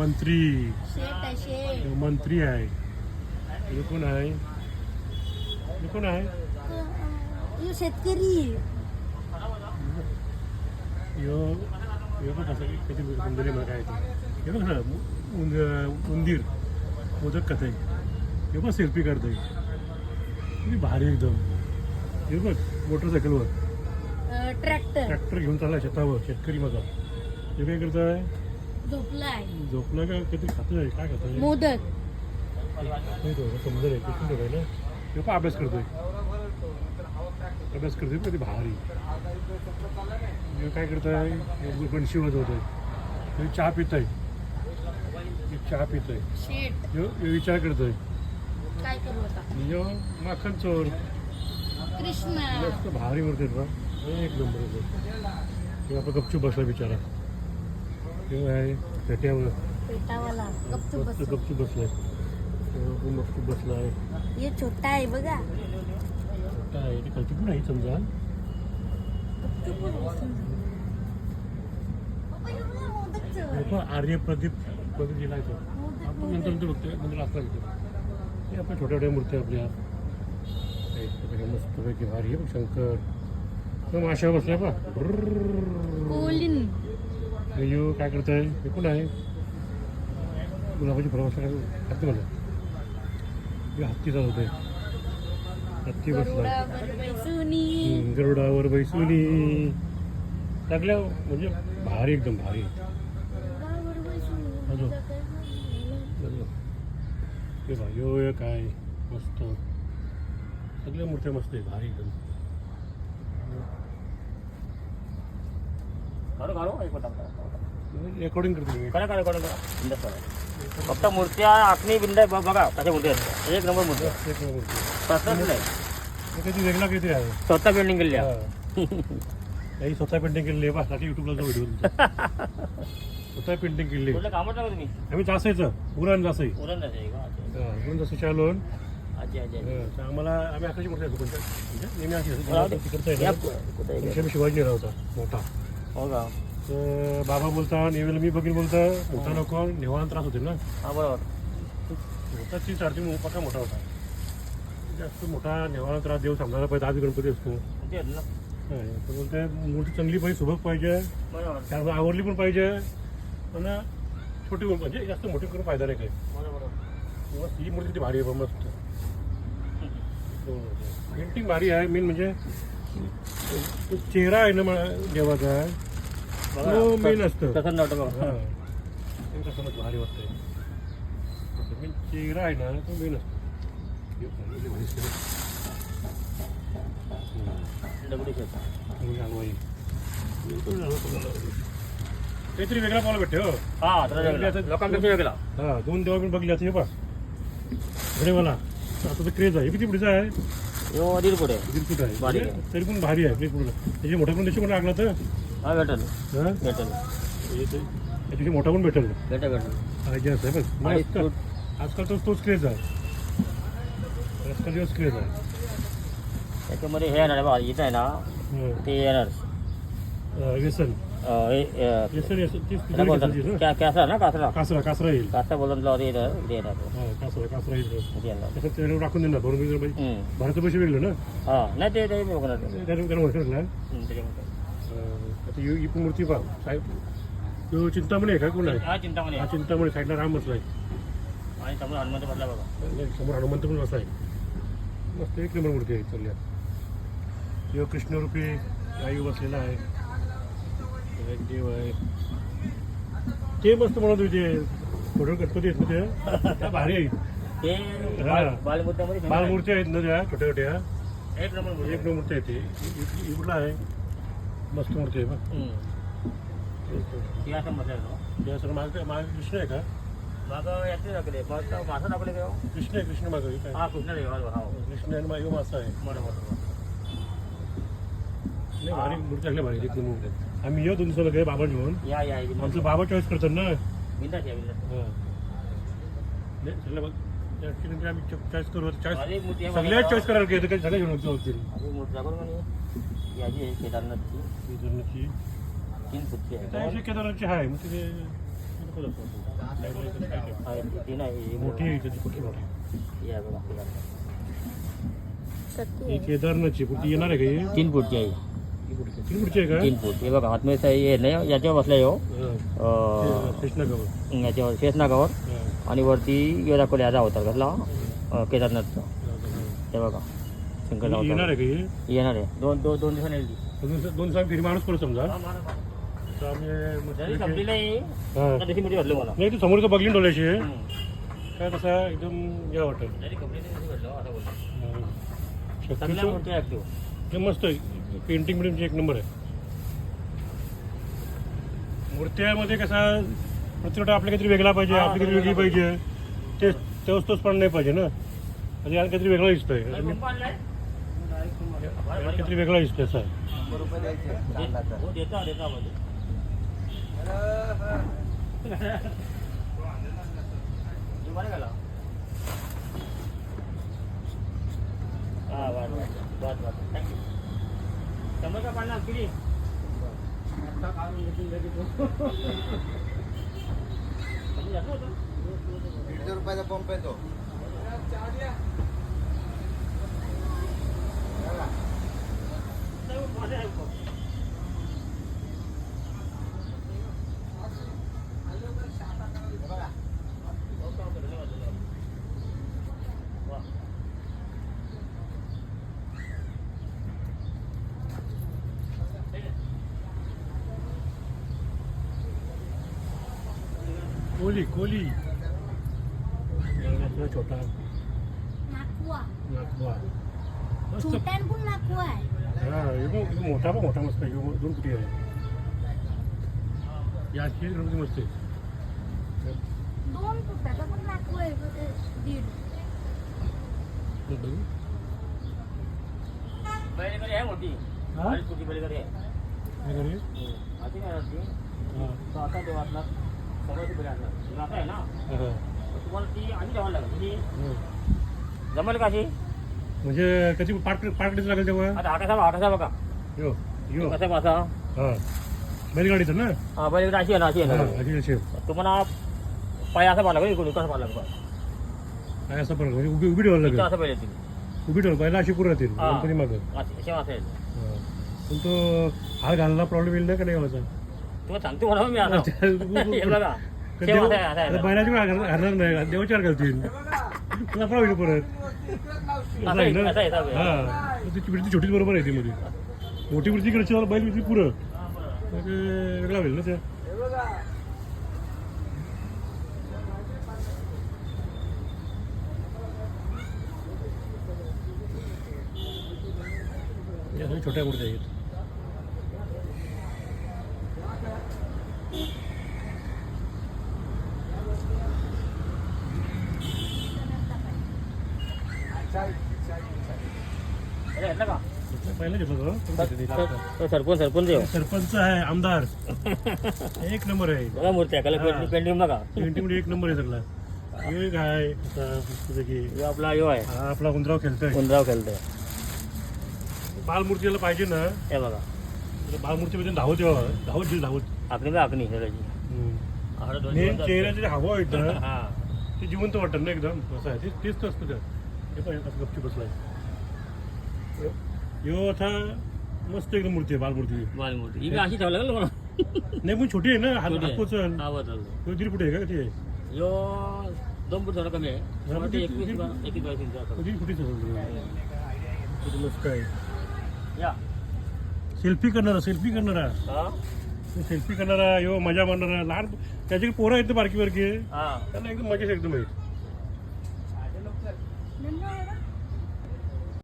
मंत्री. आहे मंत्री आहे. हे कोण आहे? हे कोण आहे? यो शेतकरी. हे बघ उंदीर मोदक कथा आहे. हे बघ सेल्फी काढतोय. किती भारी एकदम. हे बघ मोटरसायकलवर ट्रॅक्टर ट्रॅक्टर घेऊन चाललाय शेतावर शेतकरी माझा. हे काय करताय? झोपलाय झोपला का? काहीतरी खातोय? काय खातोय? मोदक. नाही तो. समजत आहे. किती आहे ना? ते पण अभ्यास करतोय. अभ्यास करतोय कधी भारी. हे काय करताय? बनशी वाजवतोय हे चहा पितोय. हे चहा पितोय. शेट. ह्यो ह्यो विचार करतोय. काय करू आता? ह्यो माखन चोर. कृष्णा. मस्त भारी बा एक नंबर आहे आपला गपचूप बसला बिचारा. आहे? गपचूप गपचूप बसलाय पण गपचूप हे छोटा आहे बघा. ते खालती पण आहे समजा? आर्य प्रदीप प्रदीप लिहायचं आपण नंतर नंतर बघतोय नंतर असला बघतो हे आपल्या छोट्या छोट्या मूर्त्या आपल्या. मस्तपैकी भारी आहे शंकर. माशा बसलाय पा कोलिन. यो काय करताय हे कोण आहे गुलाबाची फळं बसला हत्ती मला हे हत्ती चालवतोय हत्ती बसला गरुडावर बैसुनी हम्म, गरुडावर बैसुनी लागल्या म्हणजे भारी एकदम भारी गरुडावर बैसुनी. अजून. हे बा यो हे काय मस्त सगळ्या मूर्त्या मस्त आहे भारी एकदम काढू काढू एक मिनिट रेकॉर्डिंग करतो मी. करा करा करा करा. बिंदास करा. फक्त मूर्त्या आखणी बिंदा ब- बघा कशा मूर्ती आहेत. एक नंबर मूर्ती. एक मूर्ती प्रश्नच नाही. हे वेगळा काहीतरी आहे. स्वतः पेंटिंग केली आहे. हा. काही स्वतः पेंटिंग केलेली आहे बा साठी युट्यूबला व्हिडिओ स्वतः पेंटिंग केलेली आहे. कुठलं कामच नका तुम्ही? आम्ही जासायचं उरण जासाई. उरण अच्छा. अच्छा. तर आम्हाला आम्ही आकाशी मूर्ती असतो कोणत्या म्हणजे? नेहमी अशी असते. तिकडचा आहे या ना. कुठे आहे? मोठा. हो का? तर बाबा बोलता नेवेला मी बघीन बोलता मोठा नको नेवाला त्रास होते ना? हा बरोबर. मोठा ती चारती पक्का मोठा होता. जास्त मोठा नेवाला त्रास देव सांगणारा पाहिजे आज गणपती असतो. बोलते मूर्ती चांगली पाहिजे सुबक पाहिजे. त्यामुळे आवडली पण पाहिजे. पण छोटी म्हणजे जास्त मोठी करून फायदा नाही मस्त ही मूर्ती किती भारी आहे मस्त. पेंटिंग भारी आहे मेन म्हणजे चेहरा आहे ना मा- देवाचा. तो मेन असतं. कसं नव्हतं बघा हा. ते भारी वाटतंय. मेन चेहरा आहे ना तो मेन असतो. काहीतरी वेगळा पाहायला भेटते हो. हा. लोकांपेक्षा वेगळा. हा दोन देवा पण बघले आता हे पा अरे मला आता तर क्रेज आहे. किती पुढचा आहे? यो दीड फूट आहे. बारीक आहे. म्हणजे तरी पण भारी आहे पूर्ण त्याची मोठा पण त्याची पण लागला तर. हा भेटेल. हा? भेटेल. हे ते- मोठा पण भेटेल. भेटेल भेटेल. पाहिजे असं आहे बघ. अडीच आजकाल आजकाल तोच तोच क्रेज आहे. आजकाल दिवस क्रेज आहे. त्याच्यामध्ये हे येणार आहे बघा इथं आहे ना हं. ते येणार. अं, व्यसन अं, हे, अं, व्यसन व्यसन तीच त्याला तिथं बोलतात व्यसनचीच ना? कॅ- कॅसरा ना कासरा? कासरा कासरा येईल. कासरा बोलून लावते इथं इथे येणार. हा कासरा कासरा येईल. इथे येणार. त्याच्यात त्याला राखून देणार भरून पाहिजे हम्म. पैसे वेगळे ना? हा नाही ते ते बघणार. ते. त्याला त्याला म्हणतात ना? हम्म, त्याच्यामध्ये आता ही ही मूर्ती पहा साहेब. तो चिंतामणी आहे का कोण आहे? हा चिंतामणी हा आहे. चिंतामणी साईडला राम बसलाय. आणि समोर हनुमंत बसला बघा समोर हनुमंत पण बसलाय. मस्त एक नंबर मूर्ती आहे चालल्या देव कृष्णरूपी आई बसलेला आहे. एक देव आहे. ते मस्त म्हणत होते फोटो गणपती आहेत ना ते? त्या भारी आहेत. ते हा. बाल- बालमुद्द्यामध्ये famous बालमूर्ती आहेत ना त्या छोट्या छोट्या आहे. एक नंबर मूर्ती एक नंबर मूर्ती आहे ते. इ- इ- कुठला आहे. मस्त मूर्ती आहे बघ. ती असं होतो त्या सर मागे मागे कृष्ण आहे का मागं याचे दाखवले मग मासा का हो? कृष्ण आहे कृष्ण काय हा कृष्ण देव हा हो. कृष्ण आणि मागे मासा आहे बरोबर बरोबर नाही भारी मूर्ती चांगल्या भारी एक आहे. आम्ही येऊ तुमचं सगळे बाबा घेऊन या या आमचं बाबा चॉईस करतात ना बिंदास या बिंदास हा. नाही, सगळं बघ त्या ठिकाणी आम्ही चॉईस करू चॉईस सगळ्याच. चॉईस करायला काही काही सगळ्या घेऊन होतील म्हणे. याची आहे केदारनाथची. केदारनाथची. तीन फुटची आहे केदारनाथची आहे मग तिथे मोठी आहे त्याची मोठी? बघा आहे. केदारनाथची येणार आहे का ही? तीन फूटची आहे. ही कुठली? तीन फुटची आहे का? तीन फूट हे बघा हातमध्ये साई हे नाही याच्यावर बसलाय हो. हां. याच्यावर शेषनागावर. आणि वरती यो दाखवले याचा अवतार कसला केदारनाथचा. हां. ते बघा. ही येणार आहे का ही? येणार आहे. दोन दोन दोन दिवसांनी येईल. ती. दोन दोन सांग फिरी माणूस करू समजा. तर आम्ही मस्त जरी पैकी- संपली नाही हां. त्या दिवशी मध्ये घडलं मला. नाही तू समोरचं बघली डोल्याशी हम्म. काय तसा एकदम या वाटत. जरी कंपनी नाही घडलं असं बोलतो. सगळ्या शक्यतो मूर्ती ऍक्टिव्ह हे मस्त आहे. पेंटिंग बिल्डिंगची एक नंबर आहे. मूर्त्यामध्ये कसा प्रत्येक आपल्या काहीतरी वेगळा पाहिजे हा, आपली काहीतरी वेगळी पाहिजे. ते तोच तोच पण नाही पाहिजे ना. म्हणजे याला काहीतरी वेगळा दिसतोय. आणि आणलाय? याला काहीतरी वेगळा दिसतोय सर दे- हो, देता दीडशे रुपयाचा पंप येतो. हा, बस, बस, बस, बस. Thank you. शंभर का पन्नास किती कमी जास्त होतं. दीडशे रुपयाचा पंप आहे तो नाही, माझं आहे पंप. वा. कोली कोली एवढा छोटा नाकवा नागवा मस्त छोट्यान पण नाकवा आहे हा एकदम मोठा पण मोठा मस्त आहे दोन कुटी आहे? याची गणपती मस्त आहे. दोन फुटाचा पण आहे बघ, ते दीड. हे बघू. बैलगाडी आहे मोठी. हा? बैलगाडी आहे. काय करूया? आधी काय राहते हा. तो आता देवा असणार समोरची बैल तुला आता आहे ना? हा, तुम्हाला ती आधी द्यावं लागेल. हा. जमेल का अशी? म्हणजे कधी पाठ पाठकडीच लागेल तेव्हा? आता आठासा आठासा बघा यो यो. कसं आहे असा हा. बैलगाडीचं ना? हा बैलगाडी अशी आहे ना अशी आहे हा ना अशी. तुम्हाला पाय असा पाहिला इकडून कसं पाहिला काय असं फरक म्हणजे उभी उभी ठेवायला लागेल. असं पाहिजे तुम्ही उभी ठेवायला पहिला अशी पुरं राहतील हा. गणपती मागं. अशी हा. पण तो हार घालायला प्रॉब्लेम येईल ना का नाही व्हायचा सांगतो म्हणा मी आता. हे बघा. शेवा असा आहे, असा आहे. बैलाची हरणार नाही देवाची हार घालतील. प्रॉब्लेम होईल परत. असं आहे ना असं आहे, असं आहे. हा. मग त्याची वृत्ती छोटीच बरोबर आहे ती मध्ये. मोठी वृत्ती कडची बैल वृत्ती पुरं. मग ते वेगळा होईल ना ते या सगळ्या छोट्या मूर्त्या आहेत हे घेतलं का पहिलं घेतलं होतं. तो सरपंच सरपंच आहे हो. सरपंच आहे आमदार. एक नंबर आहे. बघा मूर्ती आहे. कलर पेंटिंग बघा. पेंटिंग एक नंबर आहे सगळा. हे काय? आता हे आपला यो आहे. हा आपला उंदराव खेळतोय. कुंदराव खेळतोय. बालमूर्तीला पाहिजे ना हे बघा. तर बालमूर्तीमध्ये धावत यावं धावत जी धावत. आखणी बघा आखणी सगळ्याची मेन चेहऱ्याचे जे हवं आहेत ना हा. ते जिवंत वाटत ना एकदम. असं आहे. तेच तेच तर असतं त्या हे पाहिजे गपची बसलाय. यो आता मस्त एकदम मूर्ती आहे बालमूर्ती. बालमूर्ती. ही अशी ठेवायला लागेल मला नाही पण छोटी आहे ना हात छोटी आहे. हातपोचन हा बदलतो यो दीड फुटे आहे का ते? यो दोन फूट थोडा कमी आहे. हा, मला ते ते- एकवीस ते- बा- एकवीस बावीस इंच असं. दीड फुटीच मस्त आहे. या. सेल्फी करणारा सेल्फी करणारा. हा? सेल्फी करणारा यो मज़ा मारणारा लहान त्याची पोरं आहेत ना बारकी बारकी हा. त्यांना एकदम मज़ा एकदम आहेत नंतर